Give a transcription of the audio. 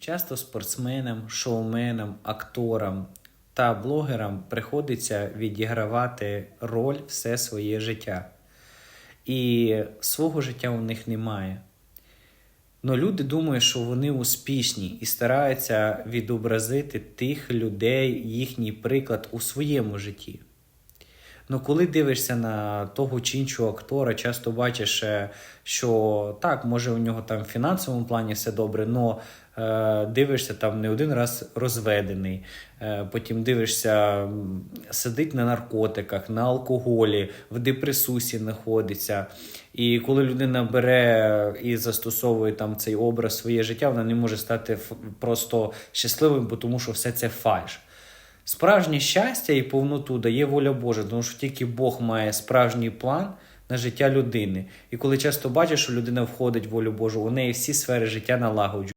Часто спортсменам, шоуменам, акторам та блогерам приходиться відігравати роль все своє життя. І свого життя у них немає. Но люди думають, що вони успішні і стараються відобразити тих людей, їхній приклад у своєму житті. Ну, коли дивишся на того чи іншого актора, часто бачиш, е, що так, може у нього там в фінансовому плані все добре, але дивишся там не один раз розведений. Е, потім дивишся, сидить на наркотиках, на алкоголі, в депресусі знаходиться. І коли людина бере і застосовує там цей образ своє життя, вона не може стати просто щасливим, бо тому що все це фальш. Справжнє щастя і повноту дає воля Божа, тому що тільки Бог має справжній план на життя людини. І коли часто бачиш, що людина входить в волю Божу, у неї всі сфери життя налагоджують.